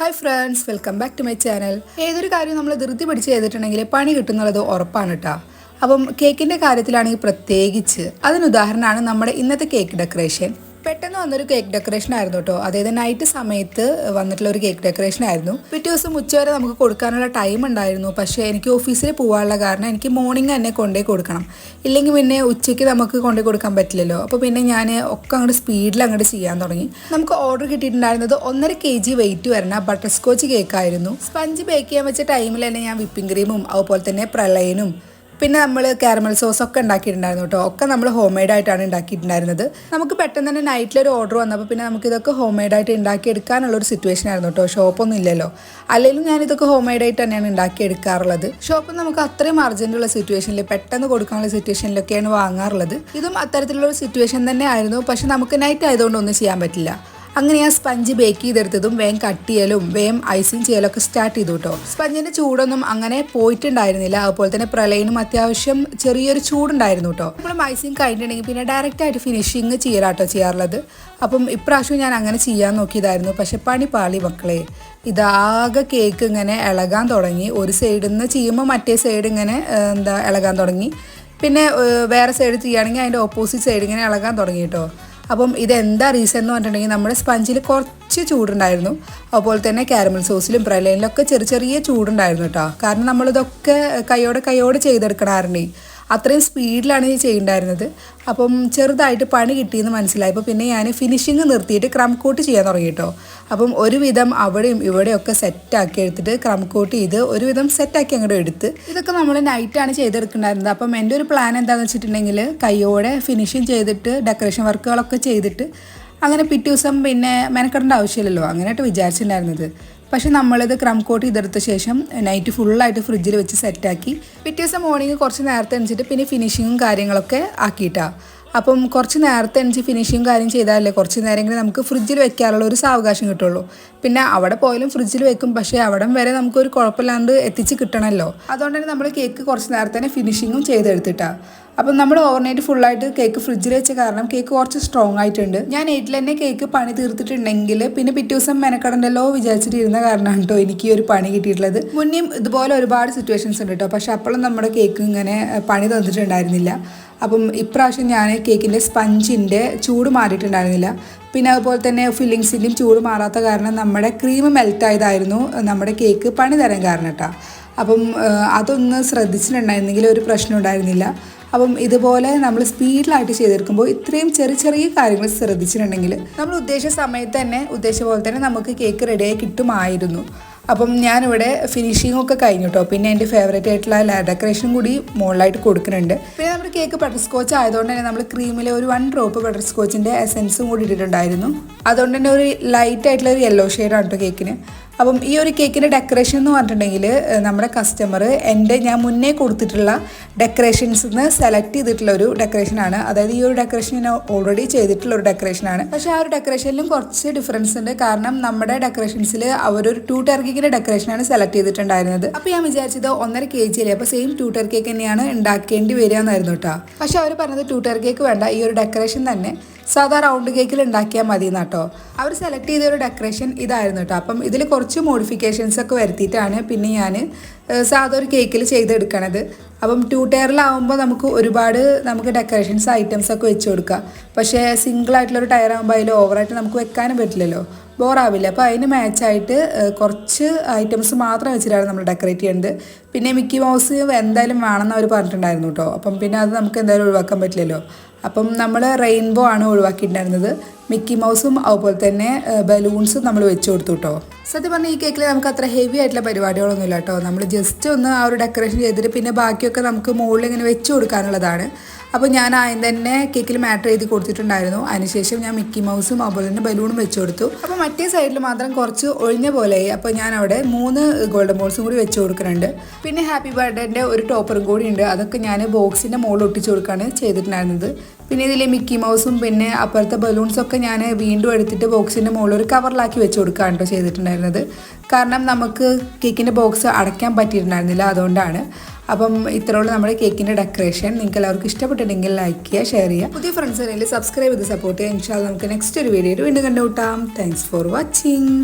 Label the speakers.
Speaker 1: Hi friends welcome back to my channel ഏതൊരു കാര്യവും നമ്മൾ ധൃതി പിടിച്ച് ചെയ്തിട്ടുണ്ടെങ്കിൽ പണി കിട്ടുന്നുള്ളത് ഉറപ്പാണ് കേട്ടോ അപ്പം കേക്കിന്റെ കാര്യത്തിലാണെങ്കിൽ പ്രത്യേകിച്ച് അതിനുദാഹരണമാണ് നമ്മുടെ ഇന്നത്തെ കേക്ക് ഡെക്കറേഷൻ പെട്ടെന്ന് വന്നൊരു കേക്ക് ഡെക്കറേഷൻ ആയിരുന്നു കേട്ടോ. അതായത് നൈറ്റ് സമയത്ത് വന്നിട്ടുള്ള ഒരു കേക്ക് ഡെക്കറേഷൻ ആയിരുന്നു. പിറ്റേ ദിവസം ഉച്ചവരെ നമുക്ക് കൊടുക്കാനുള്ള ടൈം ഉണ്ടായിരുന്നു. പക്ഷേ എനിക്ക് ഓഫീസിൽ പോകാനുള്ള കാരണം എനിക്ക് മോർണിംഗ് തന്നെ കൊണ്ടുപോയി കൊടുക്കണം. ഇല്ലെങ്കിൽ പിന്നെ ഉച്ചയ്ക്ക് നമുക്ക് കൊണ്ടുപോയി കൊടുക്കാൻ പറ്റില്ലല്ലോ. അപ്പോൾ പിന്നെ ഞാൻ ഒക്കെ അങ്ങോട്ട് സ്പീഡിൽ അങ്ങോട്ട് ചെയ്യാൻ തുടങ്ങി. നമുക്ക് ഓർഡർ കിട്ടിയിട്ടുണ്ടായിരുന്നത് ഒന്നര കെ ജി വെയിറ്റ് വരുന്ന ബട്ടർ സ്കോച്ച് കേക്കായിരുന്നു സ്പഞ്ച് ബേക്ക് ചെയ്യാൻ വെച്ച ടൈമിൽ തന്നെ ഞാൻ വിപ്പിംഗ് ക്രീമും അതുപോലെ തന്നെ പ്രളയനും പിന്നെ നമ്മൾ കാരമൽ സോസ് ഒക്കെ ഉണ്ടാക്കിയിട്ടുണ്ടായിരുന്നു കേട്ടോ. ഒക്കെ നമ്മൾ ഹോം മെയ്ഡ് ആയിട്ടാണ് ഉണ്ടാക്കിയിട്ടുണ്ടായിരുന്നത്. നമുക്ക് പെട്ടെന്ന് തന്നെ നൈറ്റിൽ ഒരു ഓർഡർ വന്നപ്പോൾ പിന്നെ നമുക്ക് ഇതൊക്കെ ഹോം മെയ്ഡ് ആയിട്ട് ഉണ്ടാക്കി എടുക്കാനുള്ള ഒരു സിറ്റുവേഷൻ ആയിരുന്നു കേട്ടോ. ഷോപ്പൊന്നും ഇല്ലല്ലോ. അല്ലെങ്കിലും ഞാൻ ഇതൊക്കെ ഹോം മെയ്ഡ് ആയിട്ട് തന്നെയാണ് ഉണ്ടാക്കി എടുക്കാറുള്ളത് ഷോപ്പിൽ നമുക്ക് അത്രയും അർജന്റുള്ള സിറ്റുവേഷനിൽ പെട്ടെന്ന് കൊടുക്കാനുള്ള സിറ്റുവേഷനിലൊക്കെയാണ് വാങ്ങാറുള്ളത്. ഇതും അത്തരത്തിലുള്ള ഒരു സിറ്റുവേഷൻ തന്നെ ആയിരുന്നു. പക്ഷെ നമുക്ക് നൈറ്റ് ആയതുകൊണ്ട് ഒന്നും ചെയ്യാൻ പറ്റില്ല. അങ്ങനെ ഞാൻ സ്പഞ്ച് ബേക്ക് ചെയ്തെടുത്തതും വേം കട്ട് ചെയ്യലും വേഗം ഐസിങ് ചെയ്യലൊക്കെ സ്റ്റാർട്ട് ചെയ്തു കേട്ടോ സ്പഞ്ചിന്റെ ചൂടൊന്നും അങ്ങനെ പോയിട്ടുണ്ടായിരുന്നില്ല. അതുപോലെ തന്നെ പ്രളയനും അത്യാവശ്യം ചെറിയൊരു ചൂടുണ്ടായിരുന്നു കേട്ടോ നമ്മൾ ഐസിങ് കഴിഞ്ഞിട്ടുണ്ടെങ്കിൽ പിന്നെ ഡയറക്റ്റ് ആയിട്ട് ഫിനിഷിങ് ചെയ്യലാട്ടോ ചെയ്യാറുള്ളത്. അപ്പം ഇപ്രാവശ്യം ഞാൻ അങ്ങനെ ചെയ്യാൻ നോക്കിയതായിരുന്നു. പക്ഷെ പണി പാളി മക്കളെ. ഇതാകെ കേക്ക് ഇങ്ങനെ ഇളകാൻ തുടങ്ങി. ഒരു സൈഡിൽ നിന്ന് ചെയ്യുമ്പോൾ മറ്റേ സൈഡ് ഇങ്ങനെ എന്താ ഇളകാൻ തുടങ്ങി. പിന്നെ വേറെ സൈഡ് ചെയ്യുകയാണെങ്കിൽ അതിന്റെ ഓപ്പോസിറ്റ് സൈഡ് ഇങ്ങനെ ഇളകാൻ തുടങ്ങി കേട്ടോ അപ്പം ഇതെന്താ റീസൺ എന്ന് പറഞ്ഞിട്ടുണ്ടെങ്കിൽ നമ്മുടെ സ്പഞ്ചിൽ കുറച്ച് ചൂടുണ്ടായിരുന്നു. അതുപോലെ തന്നെ കാരമൽ സോസിലും പ്രലയിലൊക്കെ ചെറിയ ചെറിയ ചൂടുണ്ടായിരുന്നു കേട്ടോ കാരണം നമ്മളിതൊക്കെ കൈയോടെ കൈയോടെ ചെയ്തെടുക്കണമായിരുന്നേ അത്രയും സ്പീഡിലാണ് ഞാൻ ചെയ്യണ്ടായിരുന്നത്. അപ്പം ചെറുതായിട്ട് പണി കിട്ടിയെന്ന് മനസ്സിലായി. അപ്പോൾ പിന്നെ ഞാൻ ഫിനിഷിങ് നിർത്തിയിട്ട് ക്രം കോട്ട് ചെയ്യാൻ തുടങ്ങി കേട്ടോ അപ്പം ഒരുവിധം അവിടെയും ഇവിടെയൊക്കെ സെറ്റാക്കി എടുത്തിട്ട് ക്രം കോട്ട് ചെയ്ത് ഒരുവിധം സെറ്റാക്കി അങ്ങോട്ട് എടുത്ത് ഇതൊക്കെ നമ്മൾ നൈറ്റാണ് ചെയ്തെടുക്കണ്ടായിരുന്നത്. അപ്പം എന്റെ ഒരു പ്ലാൻ എന്താണെന്ന് വെച്ചിട്ടുണ്ടെങ്കിൽ കൈയോടെ ഫിനിഷിങ് ചെയ്തിട്ട് ഡെക്കറേഷൻ വർക്കുകളൊക്കെ ചെയ്തിട്ട് അങ്ങനെ പിറ്റേ ദിവസം പിന്നെ മെനക്കെടേണ്ട ആവശ്യമില്ലല്ലോ. അങ്ങനെയായിട്ട് വിചാരിച്ചിട്ടുണ്ടായിരുന്നത്. പക്ഷെ നമ്മളിത് ക്രം കോട്ട് ചെയ്തെടുത്ത ശേഷം നൈറ്റ് ഫുള്ളായിട്ട് ഫ്രിഡ്ജിൽ വെച്ച് സെറ്റാക്കി പിറ്റേ ദിവസം മോർണിംഗ് കുറച്ച് നേരത്തെ എണിച്ചിട്ട് പിന്നെ ഫിനിഷിങ്ങും കാര്യങ്ങളൊക്കെ ആക്കിയിട്ടാ. അപ്പം കുറച്ച് നേരത്തെ എണിച്ച് ഫിനിഷിങ്ങും കാര്യം ചെയ്താലല്ലേ കുറച്ച് നേരമെങ്കിലും നമുക്ക് ഫ്രിഡ്ജിൽ വെക്കാനുള്ള ഒരു സാവകാശം കിട്ടുള്ളൂ. പിന്നെ അവിടെ പോയാലും ഫ്രിഡ്ജിൽ വെക്കും പക്ഷേ അവിടെ വരെ നമുക്കൊരു കുഴപ്പമില്ലാണ്ട് എത്തിച്ച് കിട്ടണമല്ലോ അതുകൊണ്ട് തന്നെ നമ്മൾ കേക്ക് കുറച്ച് നേരത്തെ തന്നെ ഫിനിഷിങ്ങും ചെയ്തെടുത്തിട്ടാ. അപ്പം നമ്മൾ ഓവർനൈറ്റ് ഫുള്ളായിട്ട് കേക്ക് ഫ്രിഡ്ജിൽ വെച്ച കാരണം കേക്ക് കുറച്ച് സ്ട്രോങ് ആയിട്ടുണ്ട്. ഞാൻ എയ്റ്റിൽ തന്നെ കേക്ക് പണി തീർത്തിട്ടുണ്ടെങ്കിൽ പിന്നെ പിറ്റേ ദിവസം മെനക്കടണ്ടല്ലോ വിചാരിച്ചിട്ട് ഇരുന്ന കാരണമാണ് കേട്ടോ എനിക്ക് ഒരു പണി കിട്ടിയിട്ടുള്ളത്. മുന്നേയും ഇതുപോലെ ഒരുപാട് സിറ്റുവേഷൻസ് ഉണ്ട് കേട്ടോ പക്ഷെ അപ്പോഴും നമ്മുടെ കേക്ക് ഇങ്ങനെ പണി തന്നിട്ടുണ്ടായിരുന്നില്ല. അപ്പം ഇപ്രാവശ്യം ഞാൻ കേക്കിന്റെ സ്പഞ്ചിന്റെ ചൂട് മാറിയിട്ടുണ്ടായിരുന്നില്ല. പിന്നെ അതുപോലെ തന്നെ ഫില്ലിങ്സിന്റെയും ചൂട് മാറാത്ത കാരണം നമ്മുടെ ക്രീം മെൽറ്റ് ആയതായിരുന്നു നമ്മുടെ കേക്ക് പണി തരാൻ കാരണം കേട്ടോ അപ്പം അതൊന്ന് ശ്രദ്ധിച്ചിട്ടുണ്ടായിരുന്നെങ്കിൽ ഒരു പ്രശ്നം ഉണ്ടായിരുന്നില്ല. അപ്പം ഇതുപോലെ നമ്മൾ സ്പീഡിലായിട്ട് ചെയ്തെടുക്കുമ്പോൾ ഇത്രയും ചെറിയ ചെറിയ കാര്യങ്ങൾ ശ്രദ്ധിച്ചിട്ടുണ്ടെങ്കിൽ നമ്മൾ ഉദ്ദേശിച്ച സമയത്ത് തന്നെ ഉദ്ദേശിച്ച പോലെ തന്നെ നമുക്ക് കേക്ക് റെഡിയായി കിട്ടുമായിരുന്നു. അപ്പം ഞാനിവിടെ ഫിനിഷിംഗ് ഒക്കെ കഴിഞ്ഞു കേട്ടോ പിന്നെ എന്റെ ഫേവറേറ്റ് ആയിട്ടുള്ള ലാ ഡെക്കറേഷൻ കൂടി മുകളിലായിട്ട് കൊടുക്കുന്നുണ്ട്. പിന്നെ നമ്മുടെ കേക്ക് ബട്ടർ സ്കോച്ച് ആയതുകൊണ്ട് തന്നെ നമ്മൾ ക്രീമിലെ ഒരു വൺ ഡ്രോപ്പ് ബട്ടർ സ്കോച്ചിന്റെ എസെൻസും കൂടി ഇട്ടിട്ടുണ്ടായിരുന്നു. അതുകൊണ്ട് തന്നെ ഒരു ലൈറ്റ് ആയിട്ടുള്ള ഒരു യെല്ലോ ഷെയ്ഡാണ് കേട്ടോ കേക്കിന്. അപ്പം ഈ ഒരു കേക്കിന്റെ ഡെക്കറേഷൻ എന്ന് പറഞ്ഞിട്ടുണ്ടെങ്കിൽ നമ്മുടെ കസ്റ്റമർ എന്റെ ഞാൻ മുന്നേ കൊടുത്തിട്ടുള്ള ഡെക്കറേഷൻസ് നിന്ന് സെലക്ട് ചെയ്തിട്ടുള്ള ഒരു ഡെക്കറേഷനാണ് അതായത് ഈ ഒരു ഡെക്കറേഷൻ ഞാൻ ഓൾറെഡി ചെയ്തിട്ടുള്ള ഒരു ഡെക്കറേഷനാണ് പക്ഷേ ആ ഒരു ഡെക്കറേഷനിലും കുറച്ച് ഡിഫറൻസ് ഉണ്ട്. കാരണം നമ്മുടെ ഡെക്കറേഷൻസിൽ അവരൊരു ടു ഡെക്കറേഷൻ ഡെക്കറേഷനാണ് സെലക്ട് ചെയ്തിട്ടുണ്ടായിരുന്നത്. അപ്പോൾ ഞാൻ വിചാരിച്ചത് ഒന്നര കെ ജി അല്ലേ? അപ്പോൾ സെയിം ടു ടെർ കേക്ക് തന്നെയാണ് ഉണ്ടാക്കേണ്ടി വരിക എന്നായിരുന്നു കേട്ടോ. പക്ഷേ അവർ പറഞ്ഞത് ടു ടെർ കേക്ക് വേണ്ട. ഈ ഒരു ഡെക്കറേഷൻ തന്നെ സാധാ റൗണ്ട് കേക്കിൽ ഉണ്ടാക്കിയാൽ മതി എന്നാട്ടോ അവർ സെലക്ട് ചെയ്ത ഒരു ഡെക്കറേഷൻ ഇതായിരുന്നു കേട്ടോ അപ്പം ഇതിൽ കുറച്ച് മോഡിഫിക്കേഷൻസ് ഒക്കെ വരുത്തിയിട്ടാണ് പിന്നെ ഞാൻ സാധാ ഒരു കേക്കിൽ ചെയ്തെടുക്കണത്. അപ്പം ടു ടയറിലാവുമ്പോൾ നമുക്ക് ഒരുപാട് നമുക്ക് ഡെക്കറേഷൻസ് ഐറ്റംസ് ഒക്കെ വെച്ച് കൊടുക്കാം. പക്ഷേ സിംഗിൾ ആയിട്ടുള്ള ഒരു ടയർ ആകുമ്പോൾ അതിൽ ഓവറായിട്ട് നമുക്ക് വെക്കാനും പറ്റില്ലല്ലോ. ബോറാവില്ല. അപ്പോൾ അതിന് മാച്ചായിട്ട് കുറച്ച് ഐറ്റംസ് മാത്രം വെച്ചിട്ടാണ് നമ്മൾ ഡെക്കറേറ്റ് ചെയ്യുന്നത് പിന്നെ മിക്കി മൗസ് എന്തായാലും വേണമെന്ന് അവർ പറഞ്ഞിട്ടുണ്ടായിരുന്നു കേട്ടോ അപ്പം പിന്നെ അത് നമുക്ക് എന്തായാലും ഒഴിവാക്കാൻ പറ്റില്ലല്ലോ. അപ്പം നമ്മൾ റെയിൻബോ ആണ് ഒഴിവാക്കിയിട്ടുണ്ടായിരുന്നത്. മിക്കി മൗസും അതുപോലെ തന്നെ ബലൂൺസും നമ്മൾ വെച്ച് കൊടുത്തു കേട്ടോ സത്യം പറഞ്ഞാൽ ഈ കേക്കിൽ നമുക്ക് അത്ര ഹെവി ആയിട്ടുള്ള പരിപാടികളൊന്നും ഇല്ല കേട്ടോ നമ്മൾ ജസ്റ്റ് ഒന്ന് ആ ഒരു ഡെക്കറേഷൻ ചെയ്തിട്ട് പിന്നെ ബാക്കിയൊക്കെ നമുക്ക് മുകളിൽ ഇങ്ങനെ വെച്ച് കൊടുക്കാനുള്ളതാണ്. അപ്പോൾ ഞാൻ ആദ്യം തന്നെ കേക്കിൽ മാറ്റർ എഴുതി കൊടുത്തിട്ടുണ്ടായിരുന്നു. അതിനുശേഷം ഞാൻ മിക്കി മൗസും അതുപോലെ തന്നെ ബലൂണും വെച്ച് കൊടുത്തു. അപ്പോൾ മറ്റേ സൈഡിൽ മാത്രം കുറച്ച് ഒഴിഞ്ഞ പോലെയായി. അപ്പോൾ ഞാൻ അവിടെ മൂന്ന് ഗോൾഡൻ ബോൾസും കൂടി വെച്ച് കൊടുക്കുന്നുണ്ട്. പിന്നെ ഹാപ്പി ബർത്ത്ഡേന്റെ ഒരു ടോപ്പറും കൂടി ഉണ്ട്. അതൊക്കെ ഞാൻ ബോക്സിന്റെ മുകളിൽ ഒട്ടിച്ച് കൊടുക്കുകയാണ് ചെയ്തിട്ടുണ്ടായിരുന്നത്. പിന്നെ ഇതിലെ മിക്കി മൗസും പിന്നെ അപ്പുറത്തെ ബലൂൺസ് ഒക്കെ ഞാൻ വീണ്ടും എടുത്തിട്ട് ബോക്സിന്റെ മുകളിൽ ഒരു കവറിലാക്കി വെച്ച് കൊടുക്കുകയാണ് കേട്ടോ ചെയ്തിട്ടുണ്ടായിരുന്നത്. കാരണം നമുക്ക് കേക്കിന്റെ ബോക്സ് അടയ്ക്കാൻ പറ്റിയിട്ടുണ്ടായിരുന്നില്ല അതുകൊണ്ടാണ്. അപ്പം ഇത്രയുള്ള നമ്മുടെ കേക്കിന്റെ ഡെക്കറേഷൻ. നിങ്ങൾക്ക് എല്ലാവർക്കും ഇഷ്ടപ്പെട്ടിട്ടുണ്ടെങ്കിൽ ലൈക്ക് ചെയ്യുക ഷെയർ ചെയ്യുക. പുതിയ ഫ്രണ്ട്സിനെ സബ്സ്ക്രൈബ് ചെയ്ത് സപ്പോർട്ട് ചെയ്യുക. ഇൻഷാൽ നമുക്ക് നെക്സ്റ്റ് ഒരു വീഡിയോയിൽ വീണ്ടും കണ്ടുകൂട്ടാം താങ്ക്സ് ഫോർ വാച്ചിങ്